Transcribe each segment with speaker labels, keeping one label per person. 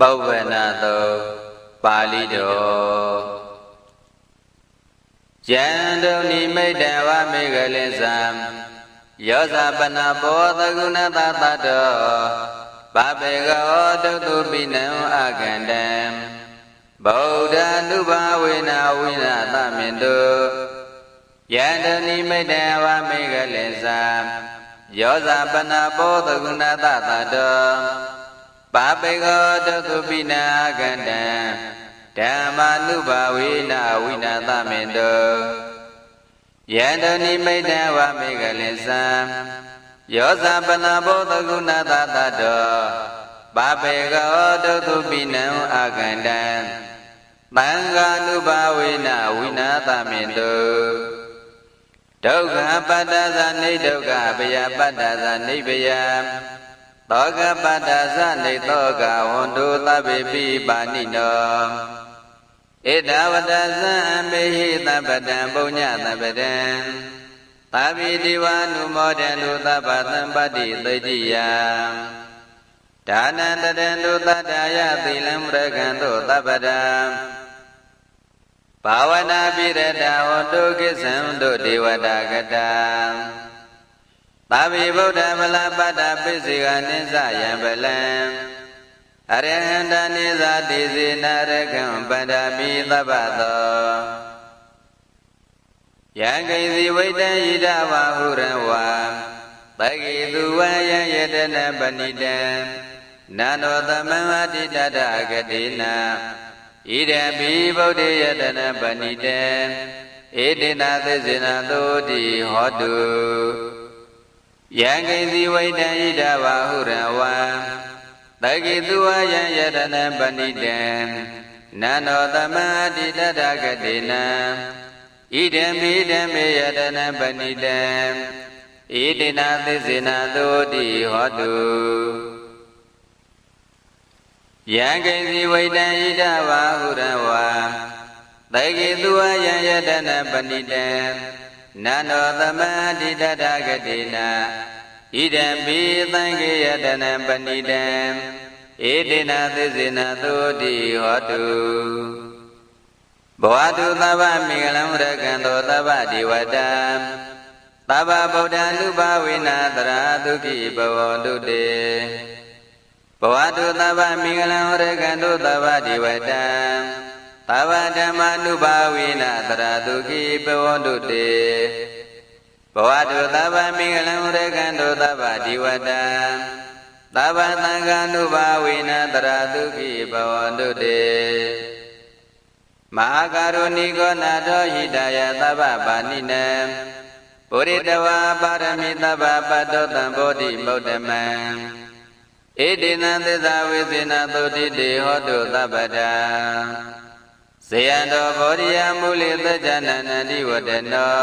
Speaker 1: ပုဗ္ဗနာတုပါဠိတော်ယန္တုနိမိတ်တဝမေကလိသံယောဇပနာဘောသကုဏတတတောပပေကောတုတုပိနံအကန္တံဗုဒ္ဓ ानु ဘာဝေနဝိနာသမင်တုယန္တနိမိတ်တဝမေကလိသံယောဇပနာဘောသကုဏတတတော ပါပေကောတုတုပိနံအကန္တံဓမ္မာနုဘာဝေနဝိနာသမင်တုယန္တနိမိတ်တဝမေကလိသံယောဇပနာဘောသကုဏတတတောပါပေကောတုတုပိနံအာကန္တံသံဃာနုဘာဝေနဝိနာသမင်တုဒုက္ခပတ္တဇာနေဒုက္ခပယပတ္တဇာနေပယ သောကပတ္တဇာနေသောကဝန္တုသဗ္ဗေပိပါဏိနောဣဒဝတ္တဇံအမေဟိသဗ္ဗတံပုညသဗ္ဗတံသာဘိတိဝနုမောတံတုသဗ္ဗသံပတ္တိသိတိယဒါနံတရံတုတတ္တယသီလံရကံတုသဗ္ဗတံဘာဝနာပိရတဟောတုကိသံတုဒေဝတာကတံ သာဘိဗုဒ္ဓမလပတ္တပိစိကနိစ္စယံပလံအရဟန္တနိသတိစေနရကံပတ္တမိသဗ္ဗသောယံကိစီဝိတံဣဒဝဟုရဝါသကိသူဝယံယတနပဏိတံနာနောသမံအတိတတဂတိနာဣဒံဘိဗုဒ္ဓယတနပဏိတံဧတိနာသစ္စေနာသုတိဟောတု ယံကိစီဝိတံဣဒဝဟုရဝါသကိသူဝယံယတနပဏိတံနာနောသမံအတိတတဂတိနာဣဒံမိဓမ္မေယတနာပဏိတံဣတိနာသစ္စေနာသုတိဟောတုယံကိစီဝိတံဣဒဝါဟုရဝါသေကိသူဝယံယတနာပဏိတံ နန္တောသမန္တိတတဂတိနာဣဒံပိသံဃေယတနာပဏိတံဣတိနာသစ္စေနာသုတိဟောတုဘဝတုသဗ္ဗမေငလံရကံသောသဗ္ဗဒေဝတာသဗ္ဗဗုဒ္ဓ ानु ဘာဝေနတရာဒုက္ခိဘဝန္တုတေဘဝတုသဗ္ဗမေငလံရကံသောသဗ္ဗဒေဝတာ သဗ္ဗဓမ္မာနုဘာဝေနတရာဒုက္ခိဘဝန္တုတေဘဝတုသဗ္ဗမေငလံရကံသောသဗ္ဗဒေဝတာသဗ္ဗသံဃာနုဘာဝေနတရာဒုက္ခိဘဝန္တုတေမဟာကရုဏီကောနာတောဟိတယသဗ္ဗပါဏိနံပုရိတဝါပါရမီသဗ္ဗပတ္တောတံဘောဓိမௌတမံဣတိနံသစ္စာဝိသေနသုတိတေဟောတုသဗ္ဗတာ ဇေယံတောဘောဓိယမူလိသจจနန္တိဝတနော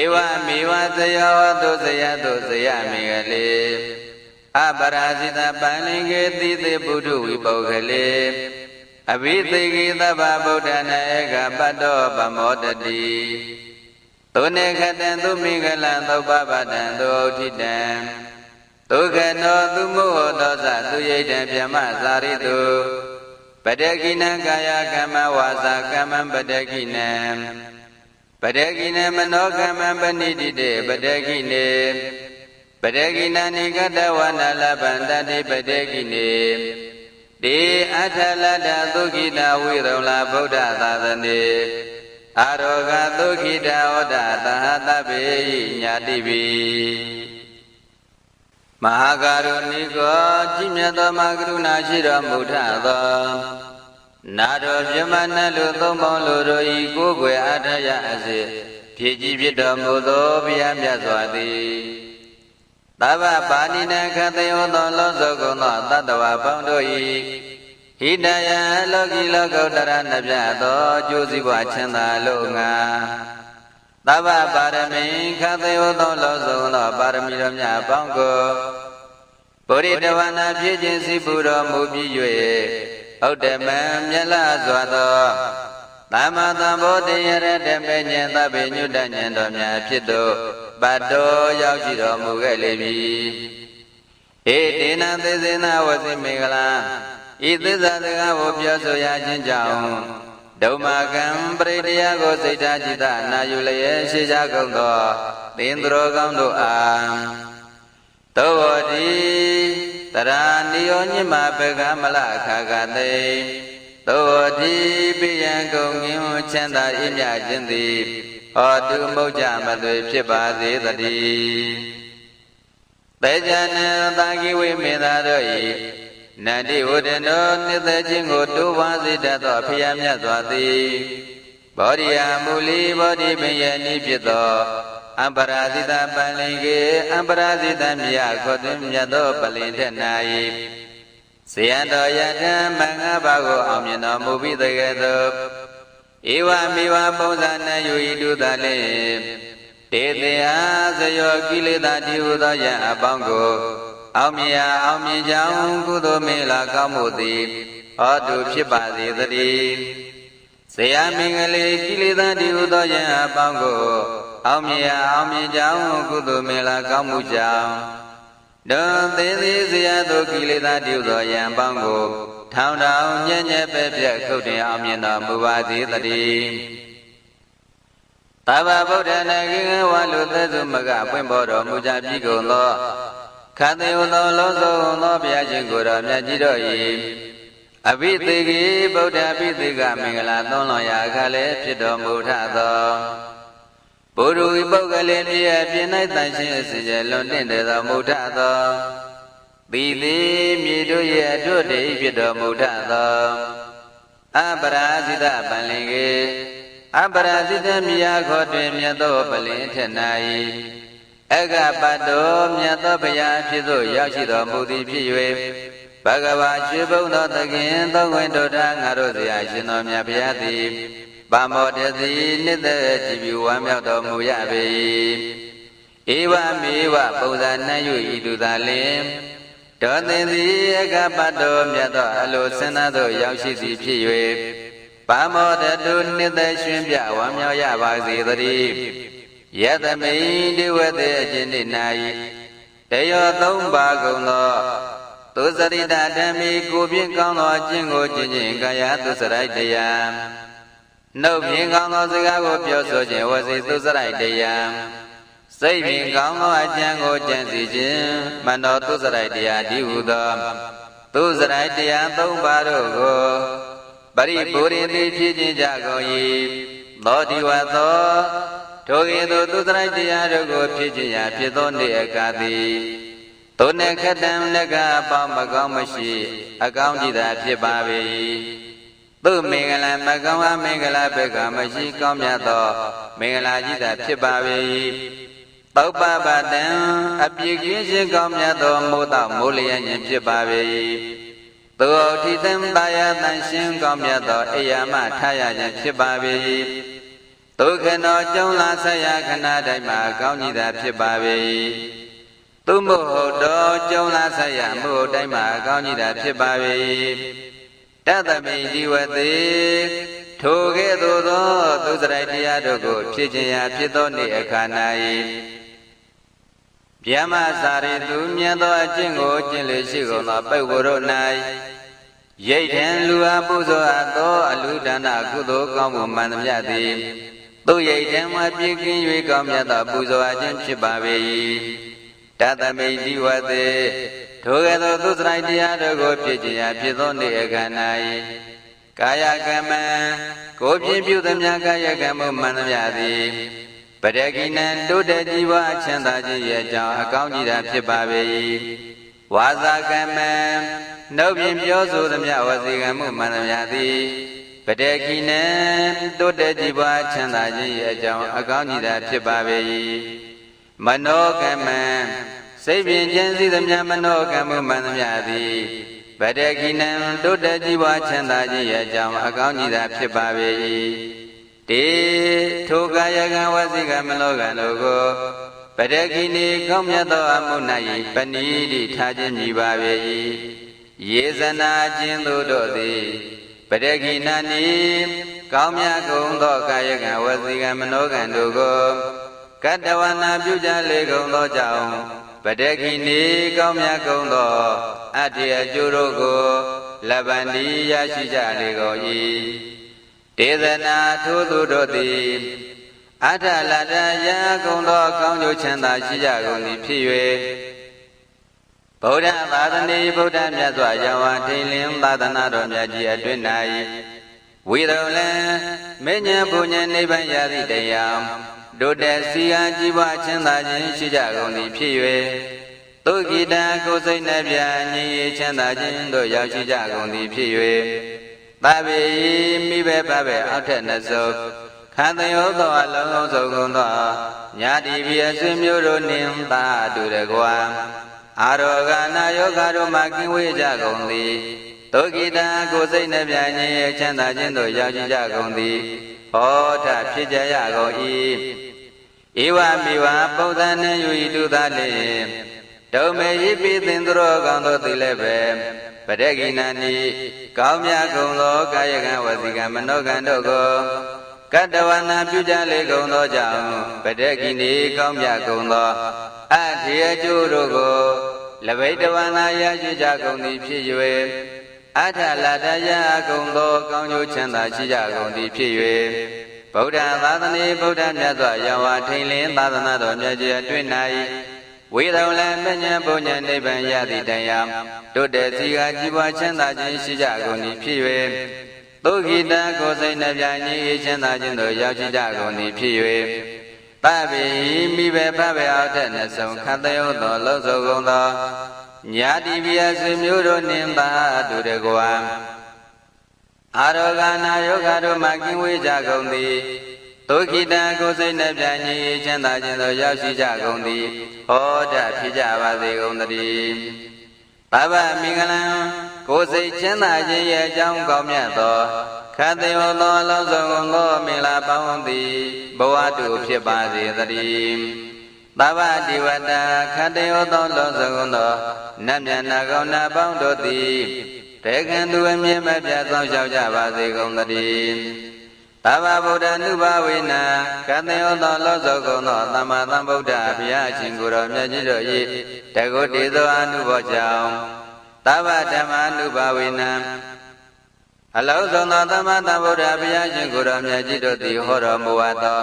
Speaker 1: ဧဝမေဝဇယောတုဇယတုဇယမေကလေအပရာဇိတပန္လိကေတိသေပုထုဝိပုဂ္ဂလေအဘိသေကိသဗ္ဗဗုဒ္ဓနာဧကပတ္တောပမောတတိသုနေခတံသူမိဂလံသုပ္ပပတံသူဩဋ္ဌိတံဒုက္ခနောသူမောဟသောသသူယိတံဗြဟ္မသာရိတု ပတကိနံကာယကမ္မဝါစာကမ္မံပတကိနံပတကိနံမနောကမ္မံပဏိတိတေပတကိနေပတကိနံနိကတဝနာလဗန္တတိပတကိနေတေအထလတ္တသုခိတဝိရုံလာဗုဒ္ဓသာသနေအာရောဂသုခိတဩဒသဟတဗေညာတိပိ မဟာကာရုဏိကောကြည်မြတ်သောမကရုဏာရှိတော်မူထသောနာတော်ပြမနတ်လူသုံးပေါင်းလူတို့ဤကိုယ်ွယ်အထရအစေဖြည့်ကြည်ဖြစ်တော်မူသောဘုရားမြတ်စွာသည်သဗ္ဗပါဏိနခတယောသောလောသောကုံသောတတ္တဝါပေါင်းတို့၏ဟိတယလောကီလောကုတ္တရနှပြသောကျိုးစည်းပွားချမ်းသာလို့ငါသဗ္ဗပါရမီခတယောသောလောသောသောပါရမီတော်များပေါင်းကို ပုရိတဝနာဖြစ်ခြင်းစီပူတော်မူပြီး၍ဥဒ္ဓမံမြတ်လာစွာသောသမ္မာသမ္ဗောဓိယရတမေဉ္ဇသဗ္ဗညုတဉ္ဇတော်များဖြစ်သောပတ္တောရောက်ရှိတော်မူခဲ့လေပြီဧတေနသေစေနဝစိမေကလာသဤသစ္စာစကားကိုပြောဆိုရခြင်းကြောင့်ဒုမကံပရိတရားကိုစိတ်ထားจิตနာယူလျက်ရှိကြကုန်သောသင်္သူတော်ကောင်းတို့အား သောဝတိတရာနိယောညမပကမလခါကတိသောဝတိပိယံကုန်ငင်းချမ်းသာဤမြခြင်းသည်ဟောတုမုတ်ကြမသွေဖြစ်ပါစေတည်းတေဇာနံသာကိဝိမေသာတို့၏နန္တိဝဒနောနှစ်သက်ခြင်းကိုတိုးပွားစေတတ်သောဖျားမြတ်စွာသည်ဘောဓိယမူလီဘောဓိပင်ယနိဖြစ်သော အပရာဇိတပလင်ကေအပရာဇိတမြတ်ခေါ်သွင်းမြတ်သောပလင်ထက်၌ဇေယံတော်ယထမင်္ဂဘာကိုအောင်မြင်တော်မူပြီးတကယ်သောဧဝမေဝပုံစံနှင့်ယူဤတုသလေတေတေဟာဇယောကိလေသာတိဟုသောယံအပေါင်းကို အောင်မြင်အောင်မြင်ကြောင်းကုသိုလ်မေလာကောင်းမှုသည်ဟောတုဖြစ်ပါစေတည်းဇေယမင်္ဂလေကိလေသာတိဟုသောယံအပေါင်းကို အောင်မြင်အောင်မြင်ကြောင်းကုသိုလ်မေလာကောင်းမှုကြောင့်ဒုသေးသေးဇေယသောကိလေသာတိဟုသောယံအပေါင်းကို ထောင်ထောင်ညံ့ညက်ပဲ့ပြက်ခုတ်တင်အောင်မြင်တော်မူပါစေတည်းတဗ္ဗဗုဒ္ဓနာကိငဝလူသက်စုမကပွင့်ပေါ်တော်မူကြပြီကုန်သောခန္တေဟုသောလောသောသောဘုရားရှင်ကိုယ်တော်မြတ်ကြီးတို့၏အဘိသေကိဗုဒ္ဓအဘိသေကမင်္ဂလာသုံးလွန်ရာအခါလည်းဖြစ်တော်မူထသော ဘုရုဤပုဂ္ဂလိမြည့်အပြင်၌တန်ရှင်းအစီကျလွန်တင့်တယ်သောမူထသောသီသေးမြေတို့ရဲ့အထွတ်တည်းဖြစ်တော်မူထသောအပရာဇိတပန်လင်ကေအပရာဇိတမြာခေါ်တွင်မြတ်သောပလင်ထက်၌အကပတ်တော်မြတ်သောဘုရားဖြစ်သို့ရောက်ရှိတော်မူသည်ဖြစ်၍ဘဂဝါရွှေဘုံသောသခင်သုံးခွင်တို့ထားငါတို့ဆရာရှင်တော်မြတ်ဘုရားသည် ဗမောတတိနှစ်သက်ကြည်ပြဝမ်းမြောက်တော်မူရပေဧဝမေဝပုံစံနှံ့၍ဤသူသာလင်ဒေါသင်သည်အကပတ်တော်မြတ်သောအလိုစင်သားသို့ရောက်ရှိသည်ဖြစ်၍ဗမောတတုနှစ်သက်ရှင်ပြဝမ်းမြောက်ရပါစေတည်းယတမိတိဝတေအကျဉ်း၌တယောသုံးပါကုန်သောသုစရိတဓမ္မိကိုဖြင့်ကောင်းသောအကျင့်ကိုကျင့်ခြင်းကာယသုစရိုက်တရား နှုတ်ဖြင့်ကောင်းသောစကားကိုပြောဆိုခြင်းဝစီသုစရိုက်တရားစိတ်ဖြင့်ကောင်းသောအကျင့်ကိုကျင့်စီခြင်းမနောသုစရိုက်တရားဒီဟုသောသုစရိုက်တရားသုံးပါတို့ကိုပရိပူရိတိဖြစ်ခြင်းကြကုန်၏သောတိဝသောထိုကဲ့သို့သုစရိုက်တရားတို့ကိုဖြစ်ခြင်းရာဖြစ်သောနေ့အခါသည်သို့နဲ့ခတံလကအပေါင်းမကောင်းမရှိ အကောင်းကြီးသာဖြစ်ပါ၏ သူမင်္ဂလာမကောင်းအမင်္ဂလာဘက်ကမရှိကောင်းမြတ်သောမင်္ဂလာကြီးသာဖြစ်ပါ၏တောပပတံအပြည့်ကင်းခြင်းကောင်းမြတ်သောမိုးတောက်မိုးလျက်ခြင်းဖြစ်ပါ၏သူအထိတံတာယတန်ရှင်းကောင်းမြတ်သောအိယာမထားရခြင်းဖြစ်ပါ၏ဒုက္ခနောကျုံလာဆက်ရခဏတိုင်းမှာကောင်းကြီးသာဖြစ်ပါ၏သူမဟုတ်တော့ကျုံလာဆက်ရမှုတိုင်းမှာကောင်းကြီးသာဖြစ်ပါ၏ တသမိဒီဝတိထိုကဲ့သို့သောသူစရိုက်တရားတို့ကို ဖြစ်ခြင်းရာဖြစ်သောနေ့အခါ၌ဗျမစာရိသူမြတ်သောအကျင့်ကိုကျင့်လေရှိကုန်သောပုဂ္ဂိုလ်တို့၌ရိတ်ထံလူအားပူဇော်အပ်သောအလူဒါနကုသိုလ်ကောင်းမှုမှန်သမျှသည်သူရိတ်ထံမှပြည့်ကင်း၍ကောင်းမြတ်သောပူဇော်အခြင်းဖြစ်ပါ၏တသမိတိဝတေ ထိုကဲ့သို့သူစရိုက်တရားတို့ကိုဖြစ်ခြင်းရာဖြစ်သောနေ့အခါ၌ကာယကမ္မကိုပြင်းပြုသမျှကာယကမ္မမှန်သမျှသည်ပရဂိနံတိုးတက်ကြည်ဝါချမ်းသာခြင်းရဲ့အကြောင်းအကောင်းကြီးတာဖြစ်ပါ၏ဝါစာကမ္မနှုတ်ဖြင့်ပြောဆိုသမျှဝစီကံမှုမှန်သမျှသည်ပရဂိနံတိုးတက်ကြည်ဝါချမ်းသာခြင်းရဲ့အကြောင်းအကောင်းကြီးတာဖြစ်ပါ၏မနောကမ္မ စိတ်ဖြင့်ကျင့်စီသမျှမနောကံမှုမှန်သမျှသည်ဗတကိနံတုတ္တကြည်ဝါချမ်းသာခြင်းရဲ့အကြောင်းအကောင်းကြီးသာဖြစ်ပါ၏တေထိုကာယကံဝစီကမလောကံတို့ကိုပရကိနေကောင်းမြတ်သောအမှု၌ပဏိတိထားခြင်းမြည်ပါ၏ယေဇနာခြင်းတို့တို့သည်ပရကိနာနိကောင်းမြတ်ကုန်သောကာယကံဝစီကမနောကံတို့ကိုကတ္တဝနာပြုကြလေကုန်သောကြောင့် ပတခိနေကောင်းမြတ်ကုန်သောအတ္တအကျိုးတို့ကိုလဗ္ဗန္တိရရှိကြလေကုန်၏ဒေသနာထိုသူတို့သည်အထလတ္တရာကုံသောကောင်းကျိုးချမ်းသာရှိကြကုန်သည်ဖြစ်၍ဗုဒ္ဓသာသနေဗုဒ္ဓမြတ်စွာဘုရားထိန်လင်းသာသနာတော်မြတ်ကြီးအတွင်၌ဝိရုံလံမဉ္ဇဉ်ဘုညံနိဗ္ဗာန်ရသည့်တရား တို့တဲ့စီဟာကြည်ပွားချမ်းသာခြင်းရှိကြကုန်သည်ဖြစ်၍သုခိတံကိုယ်စိတ်နှပြငြိမ်ချမ်းသာခြင်းတို့ရောက်ရှိကြကုန်သည်ဖြစ်၍သဗ္ဗေမိဘဘဘအောက်ထက်နှစုပ်ခန္တယောသောအလုံးစုံကုန်သောညာတိပြည့်အဆွေမျိုးတို့နှင့်သာတူတကွာအာရောဂနာယောဂတို့မှကင်းဝေးကြကုန်သည်ဒုက္ခိတံကိုယ်စိတ်နှပြငြိမ်ချမ်းသာခြင်းတို့ရောက်ရှိကြကုန်သည်ဟောထဖြစ်ကြရကုန်၏ ဧဝမေဝပုဒ္ဒနာယူဤတုသာလေဒုမေယိပိသင်္တရောကောင်းသောသူလည်းပဲပရဂိဏနိကောင်းမြတ်ကုန်သောကာယကံဝစီကံမနောကံတို့ကိုကတ္တဝနာပြုကြလေကုန်သောကြောင့်ပရဂိဏိကောင်းမြတ်ကုန်သောအထေအကျိုးတို့ကိုလဘိတဝနာရရှိကြကုန်သည်ဖြစ်၍အထလတ္တယကုံသောကောင်းကျိုးချမ်းသာရှိကြကုန်သည်ဖြစ်၍ ဗုဒ္ဓသာသနေဗုဒ္ဓမြတ်စွာဘုရားထိန်လင်းသာသနာတော်မြတ်ကြီးအတွင်၌ဝေဒုံလမဉ္ဇဉ်ဘုညံနိဗ္ဗာန်ရသည့်တရားတို့တဲ့စီကကြီးပွားချမ်းသာခြင်းရှိကြကုန်သည်ဖြစ်၍သုခိတကိုယ်စိတ်နှပြငြိမ်းချမ်းသာခြင်းတို့ရောက်ရှိကြကုန်သည်ဖြစ်၍တဗေမိဘဖဘေအောက်ထက်နှဆုံးခတ်တယောသောလုံးစုံကုန်သောညာတိပြည့်ဆွေမျိုးတို့နှင့်ပါတူတကွာ အာရောဂနာယောဂတို့မှကင်းဝေးကြကုန်သည်ဒုက္ခိတံကိုယ်စိတ်နှပြငြိမ်းချမ်းသာခြင်းတို့ရောက်ရှိကြကုန်သည်ဟောတဖြစ်ကြပါစေကုန်သတည်းဘဗမင်္ဂလံကိုယ်စိတ်ချမ်းသာခြင်းရဲ့အကြောင်းကောင်းမြတ်သောခတ်တေဟောသောအလုံးစုံသောမင်္ဂလာပေါင်းသည်ဘဝတုဖြစ်ပါစေသတည်းသဗ္ဗတိဝတ္တခတ်တေဟောသောလုံးစုံသောနတ်မြတ်နာကောင်းနာပေါင်းတို့သည် တေခံသူအမြင့်မပြတ်ဆောင်လျှောက်ကြပါစေကုန်သတည်းသဗ္ဗဗုဒ္ဓနုဘဝေနကတယောသောလောသောကုံသောသမ္မာသမ္ဗုဒ္ဓဘုရားအရှင်ကိုယ်တော်မြတ်ကြီးတို့၏တကုတေသောအနုဘောကြောင့်သဗ္ဗဓမ္မာနုဘဝေနအလုံးစုံသောသမ္မာသမ္ဗုဒ္ဓဘုရားရှင်ကိုယ်တော်မြတ်ကြီးတို့သည်ဟောတော်မူအပ်သော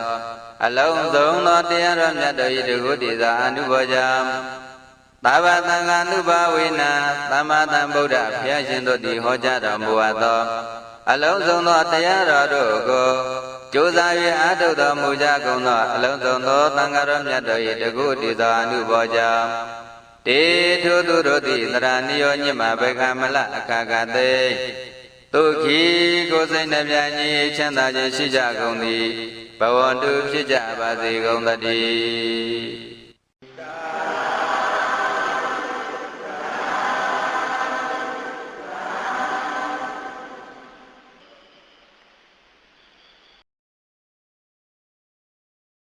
Speaker 1: အလုံးစုံသောတရားတော်မြတ်တို့၏တကုတေသောအနုဘောကြောင့် သဗ္ဗသံဃာနုဘဝေနသမ္မာသမ္ဗုဒ္ဓဘုရားရှင်တို့သည်ဟောကြားတော်မူအပ်သော အလုံးစုံသောတရားတော်တို့ကိုကြိုးစား၍အားထုတ်တော်မူကြကုန်သောအလုံးစုံသောသံဃာတော်မြတ်တို့၏တကုတိသောအနုဘောကြောင့်တေထုသူတို့သည်သရဏိယောညမဘေခမလအခါကတိဒုက္ခိကိုယ်စိတ်နှပြကြီးချမ်းသာခြင်းရှိကြကုန်သည်ဘဝတုဖြစ်ကြပါစေကုန်သတည်း